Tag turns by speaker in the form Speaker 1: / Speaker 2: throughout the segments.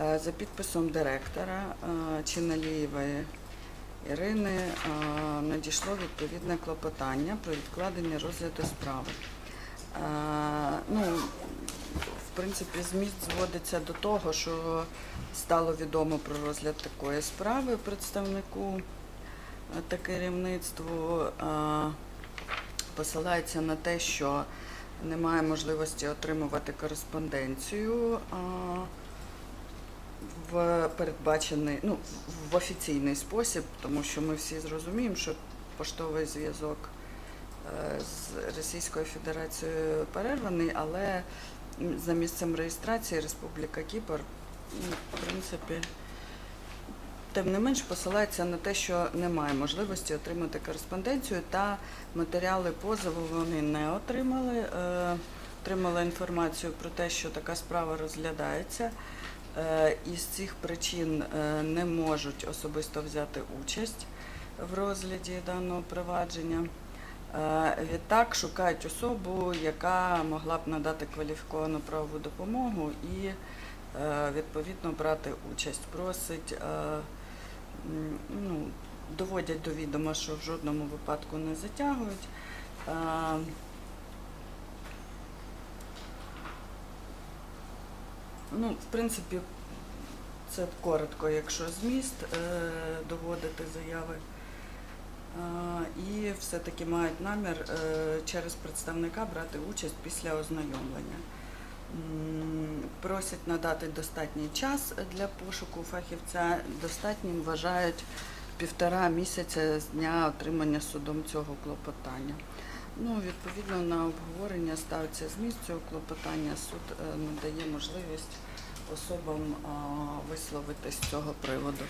Speaker 1: Е, За підписом директора е, Чиналієвої Ірини е, надійшло відповідне клопотання про відкладення розгляду справи. Ну, в принципі, зміст зводиться до того, що стало відомо про розгляд такої справи представнику та керівництву. Посилається на те, що немає можливості отримувати кореспонденцію в передбачений, ну, в- офіційний спосіб, тому що ми всі зрозуміємо, що поштовий зв'язок е, з Російською Федерацією перерваний, але за місцем реєстрації Республіка Кіпр, ну, в принципі, тим не менш посилається на те, що немає можливості отримати кореспонденцію та матеріали позову вони не отримали. Е, Отримали інформацію про те, що така справа розглядається. Е, Із цих причин е, не можуть особисто взяти участь в розгляді даного провадження. Е, Відтак шукають особу, яка могла б надати кваліфіковану правову допомогу і відповідно брати участь. Просить, ну, доводять до відома, що в жодному випадку не затягують. Ну, в принципі, це коротко, якщо зміст е, доводити заяви. Е, і все-таки мають намір е, через представника брати участь після ознайомлення. Просять надати достатній час для пошуку фахівця. Достатнім вважають півтора місяця з дня отримання судом цього клопотання. Ну, відповідно на обговорення ставиться зміст цього клопотання. Суд е, надає можливість особам висловити з цього приводу.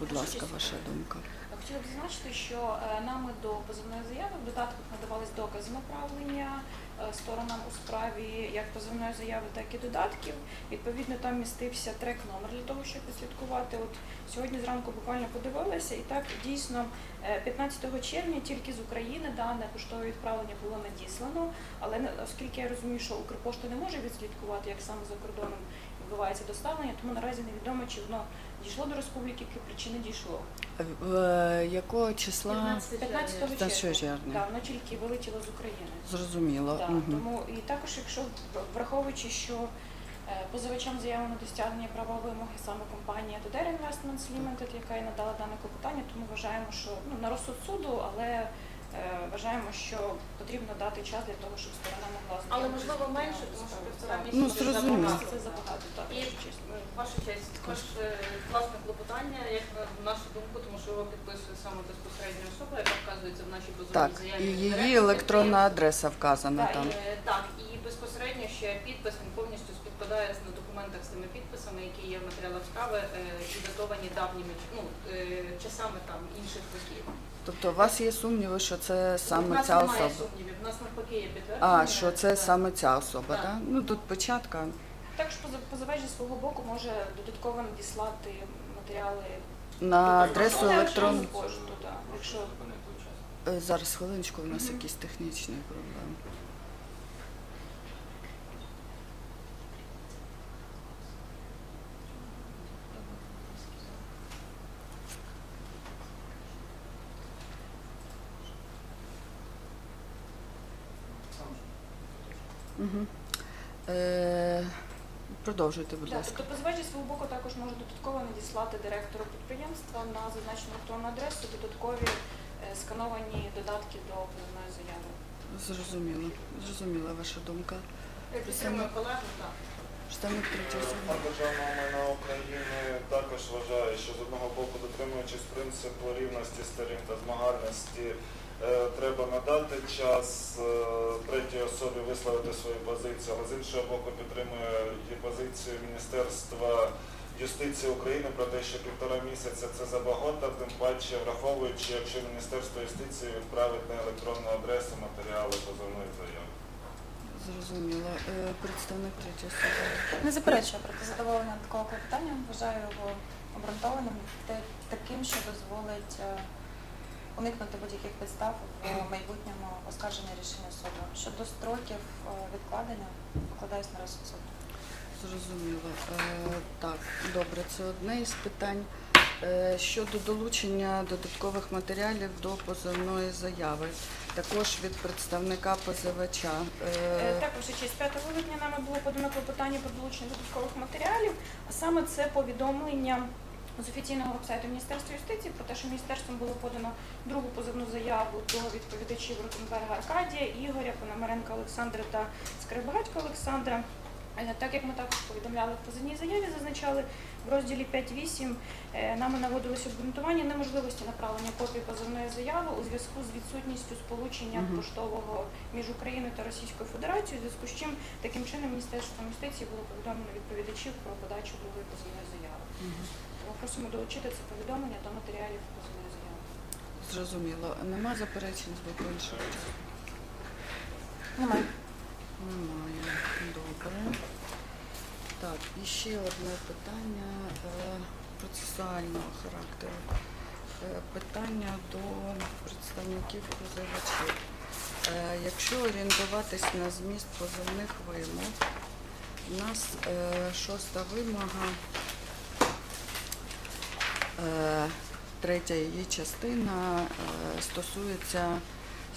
Speaker 1: Будь ласка, ваша думка.
Speaker 2: Хотіла б зазначити, що е, нами до позовної заяви в додатках надавались докази направлення е, сторонам у справі як позовної заяви, так і додатків. Відповідно, там містився трек-номер для того, щоб відслідкувати. От сьогодні зранку буквально подивилася, і так дійсно е, 15 червня тільки з України дане поштове відправлення було надіслано. Але оскільки я розумію, що Укрпошта не може відслідкувати, як саме за кордоном відбувається доставлення, тому наразі невідомо, чи воно дійшло до Республіки Кіпр, чи не дійшло.
Speaker 1: В е, якого числа
Speaker 2: 15
Speaker 1: 15
Speaker 2: червня. Так, воно тільки вилетіло з України.
Speaker 1: Зрозуміло.
Speaker 2: Так,
Speaker 1: Мгм.
Speaker 2: тому і також, якщо враховуючи, що е, позивачам на досягнення права вимоги саме компанія Tudor Investments Limited, яка і надала дане клопотання, тому вважаємо, що ну на розсуд суду, але вважаємо, що потрібно дати час для того, щоб сторона могла
Speaker 3: Але можливо менше, тому що півтора
Speaker 2: Так.
Speaker 3: місяця
Speaker 1: Ну,
Speaker 3: це
Speaker 1: зрозуміло.
Speaker 3: забагато.
Speaker 2: Це забагато, так,
Speaker 3: І
Speaker 2: якщо чесно.
Speaker 3: Ваша честь, також е, класне клопотання, як на нашу думку, тому що його підписує саме безпосередня особа, яка вказується в нашій позовній
Speaker 1: Так,
Speaker 3: заяві.
Speaker 1: і її електронна адреса вказана
Speaker 3: Так,
Speaker 1: там.
Speaker 3: і, е, так, і безпосередньо ще підпис він повністю співпадає на документах з тими підписами, які є в матеріалах справи е, і датовані давніми ну, е, часами там інших років.
Speaker 1: Тобто у вас є сумніви, що це саме.
Speaker 3: У
Speaker 1: нас
Speaker 3: немає сумнівів, у нас навпаки є підтвердження.
Speaker 1: А, що це
Speaker 3: Так.
Speaker 1: саме ця особа,
Speaker 3: Так.
Speaker 1: так? Ну тут початка.
Speaker 2: Також позив- позивач зі свого боку може додатково надіслати матеріали
Speaker 1: На адресу
Speaker 2: електронну пошту, так, якщо
Speaker 1: Е, Зараз хвилиночку, у нас якісь технічні проблеми. Угу. Е, продовжуйте, будь
Speaker 2: Так,
Speaker 1: ласка.
Speaker 2: тобто позивач зі свого боку також може додатково надіслати директору підприємства на зазначену електронну адресу додаткові е, скановані додатки до позовної заяви.
Speaker 1: Зрозуміло. Зрозуміла ваша думка.
Speaker 3: Я підтримую колегу, так.
Speaker 1: Представник.
Speaker 4: Фонд державного майна України також вважає, що з одного боку, дотримуючись принципу рівності сторін та змагальності, е, треба надати час е, третій особі висловити свою позицію, але з іншого боку підтримує і позицію Міністерства юстиції України про те, що півтора місяця це забагато, тим паче враховуючи, якщо Міністерство юстиції відправить на електронну адресу матеріали позовної заяви.
Speaker 1: Зрозуміло. Е, Представник третього суду.
Speaker 5: Не заперечую проти задоволення такого клопотання. Вважаю його обґрунтованим таким, що дозволить е, уникнути будь-яких підстав в майбутньому оскарження рішення суду. Щодо строків е, відкладення, покладаюсь на розсуд суду.
Speaker 1: Зрозуміло. Е, Так, добре, це одне із питань. Е, Щодо долучення додаткових матеріалів до позовної заяви, також від представника позивача.
Speaker 2: Е,
Speaker 1: Е,
Speaker 2: Так, ваша честь, 5 липня нами було подано клопотання про долучення додаткових матеріалів, а саме це повідомлення з офіційного вебсайту Міністерства юстиції про те, що міністерством було подано другу позовну заяву до відповідачів Ротенберга Аркадія, Ігоря, Пономаренка Олександра та Скрибагатька Олександра. Так як ми також повідомляли в позивній заяві, зазначали в розділі 5.8 е, нами наводилось обґрунтування неможливості направлення копії позовної заяви у зв'язку з відсутністю сполучення поштового між Україною та Російською Федерацією, у зв'язку з чим таким чином Міністерством юстиції було повідомлено відповідачів про подачу другої позовної заяви. Тому просимо долучити це повідомлення до матеріалів позовної заяви.
Speaker 1: Зрозуміло. Нема заперечень з боку іншого?
Speaker 5: Немає.
Speaker 1: Немає. Добре. Так, і ще одне питання е, процесуального характеру. Е, Питання до представників позивачів. Е, Якщо орієнтуватись на зміст позовних вимог, у нас шоста вимога, третя її частина стосується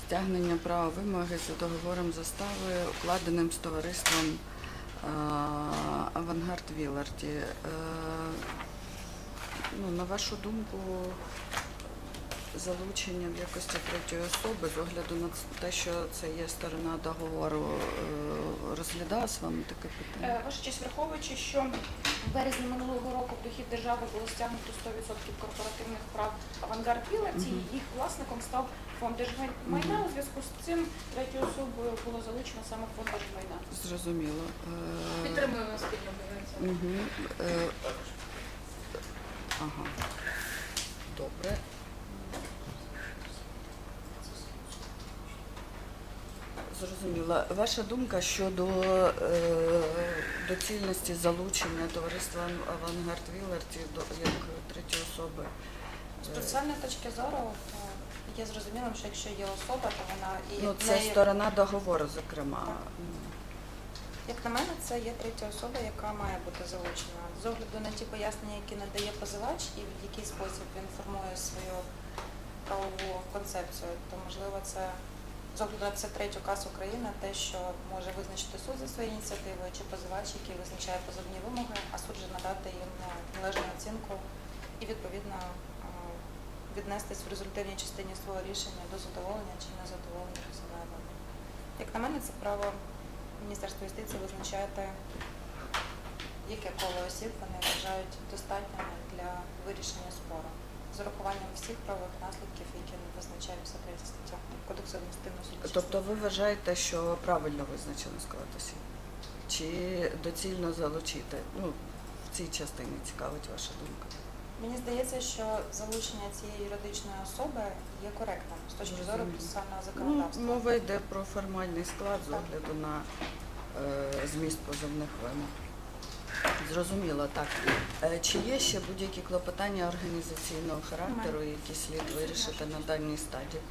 Speaker 1: стягнення права вимоги за договором застави, укладеним з товариством е, Авангард Віларді. Е, Ну, на вашу думку, залучення в якості третьої особи з огляду на те, що це є сторона договору, е, розглядала з вами таке питання?
Speaker 2: Ваша честь, враховуючи, що в березні минулого року в дохід держави було стягнуто 100% корпоративних прав авангард Вілаці,
Speaker 1: і
Speaker 2: їх власником став фонд держмайна. У зв'язку з цим третьою особою було залучено саме фонд держмайна.
Speaker 1: Зрозуміло. Е,
Speaker 3: Підтримуємо спільну позицію.
Speaker 1: Е, Ага. Добре. Зрозуміло. Ваша думка щодо е, доцільності залучення товариства Авангард Віларті до як третьої особи?
Speaker 5: З процесуальної точки зору е, є зрозумілим, що якщо є особа, то вона і
Speaker 1: Ну, це
Speaker 5: неї-
Speaker 1: сторона договору, зокрема.
Speaker 5: Так. Як на мене, це є третя особа, яка має бути залучена. З огляду на ті пояснення, які надає позивач, і в який спосіб він формує свою правову концепцію, то можливо це з огляду на це третю кас України, те, що може визначити суд за своєю ініціативою, чи позивач, який визначає позовні вимоги, а суд же надати їм ну, належну оцінку і відповідно віднестись в результативній частині свого рішення до задоволення чи незадоволення позивної вимоги. Як на мене, це право Міністерства юстиції визначає те, яке коло осіб вони вважають достатніми для вирішення спору з урахуванням всіх правових наслідків, які визначає 53 стаття Кодексу адміністративного судочинства.
Speaker 1: Тобто ви вважаєте, що правильно визначено склад осіб? Чи доцільно залучити? Ну, в цій частині цікавить ваша думка.
Speaker 5: Мені здається, що залучення цієї юридичної особи є коректним з точки зору процесуального
Speaker 1: Ну,
Speaker 5: законодавства.
Speaker 1: мова йде про формальний склад з огляду на е, зміст позовних вимог. Зрозуміло, так. Е, чи є ще будь-які клопотання організаційного характеру, які слід вирішити на даній стадії?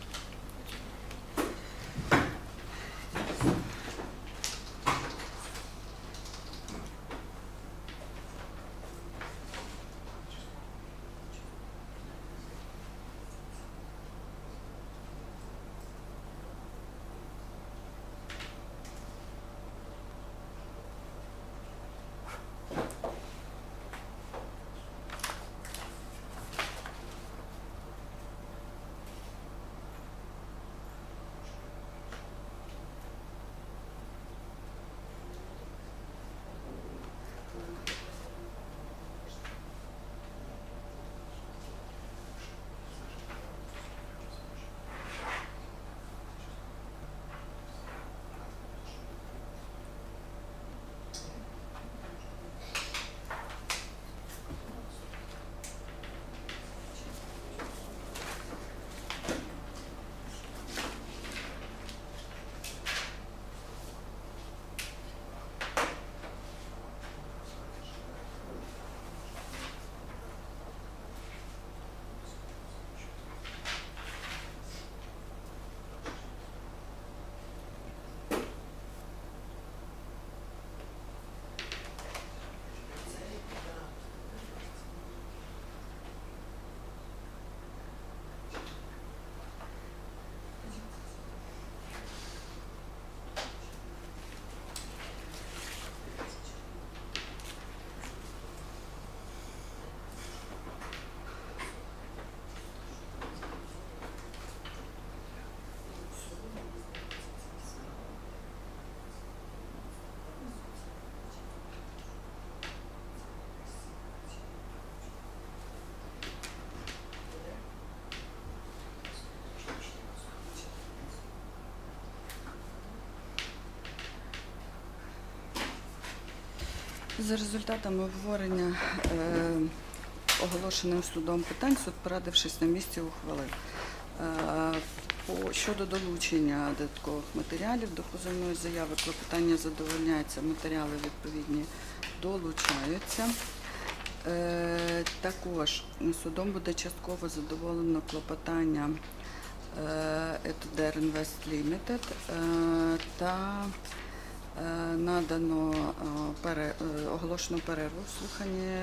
Speaker 1: За результатами обговорення е, оголошеним судом питань, суд, порадившись на місці, ухвалив. Е, щодо долучення додаткових матеріалів до позовної заяви, клопотання задовольняється, матеріали відповідні долучаються. Е, також судом буде частково задоволено клопотання е, Etudер Invest Limited е, та надано е, е, оголошено перерву в слуханні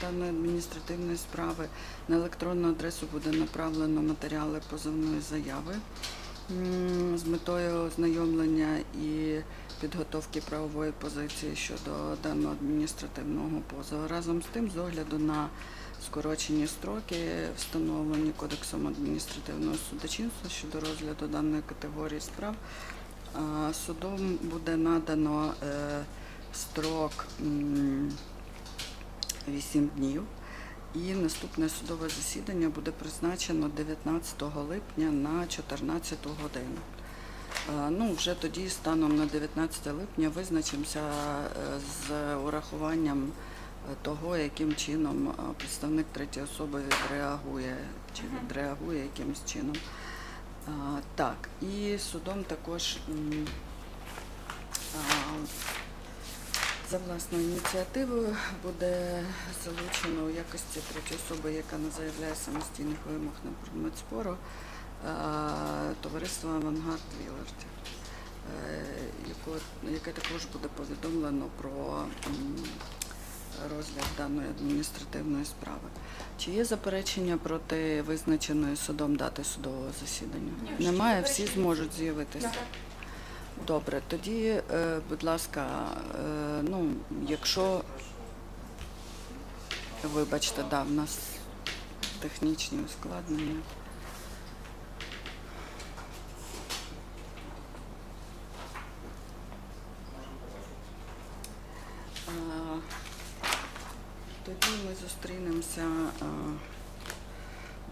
Speaker 1: даної адміністративної справи. На електронну адресу буде направлено матеріали позовної заяви з метою ознайомлення і підготовки правової позиції щодо даного адміністративного позову. Разом з тим, з огляду на скорочені строки, встановлені Кодексом адміністративного судочинства щодо розгляду даної категорії справ, Судом буде надано е, строк м, 8 днів, і наступне судове засідання буде призначено 19 липня на 14 годину. Е, Ну, вже тоді, станом на 19 липня, визначимося е, з урахуванням е, того, яким чином е, представник третьої особи відреагує чи відреагує якимось чином. Так, і судом також за власною ініціативою буде залучено у якості третьої особи, яка не заявляє самостійних вимог на предмет спору, товариство Авангард Вілард, яке також буде повідомлено про розгляд даної адміністративної справи. Чи є заперечення проти визначеної судом дати судового засідання?
Speaker 2: Ні,
Speaker 1: Немає, всі зможуть з'явитися. Добре, тоді, е, будь ласка, е, ну, якщо вибачте, да, в нас технічні ускладнення. А, Тоді ми зустрінемося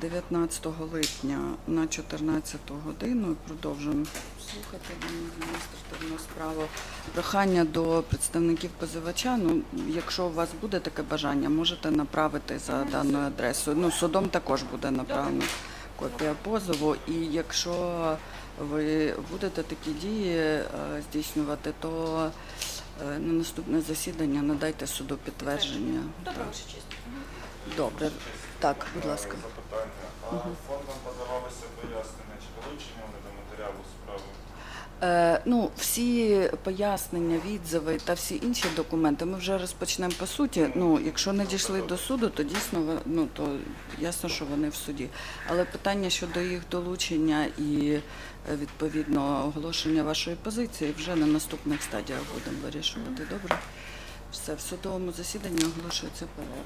Speaker 1: 19 липня на 14 годину і продовжимо слухати адміністративну справу. Прохання до представників позивача. Ну, якщо у вас буде таке бажання, можете направити за даною адресою. Ну, судом також буде направлена копія позову. І якщо ви будете такі дії е, здійснювати, то е, на наступне засідання надайте суду підтвердження.
Speaker 2: Добре, ваша честь.
Speaker 1: Добре. Так, будь ласка.
Speaker 4: Запитання. А фондом подавалися пояснення, чи долучені вони до матеріалу справи?
Speaker 1: Е, ну, всі пояснення, відзиви та всі інші документи ми вже розпочнемо по суті. Ну, якщо не дійшли до суду, то дійсно ви- ну, то ясно, що вони в суді. Але питання щодо їх долучення і е, відповідно оголошення вашої позиції вже на наступних стадіях будемо вирішувати. Добре? Все, в судовому засіданні оголошується перерва.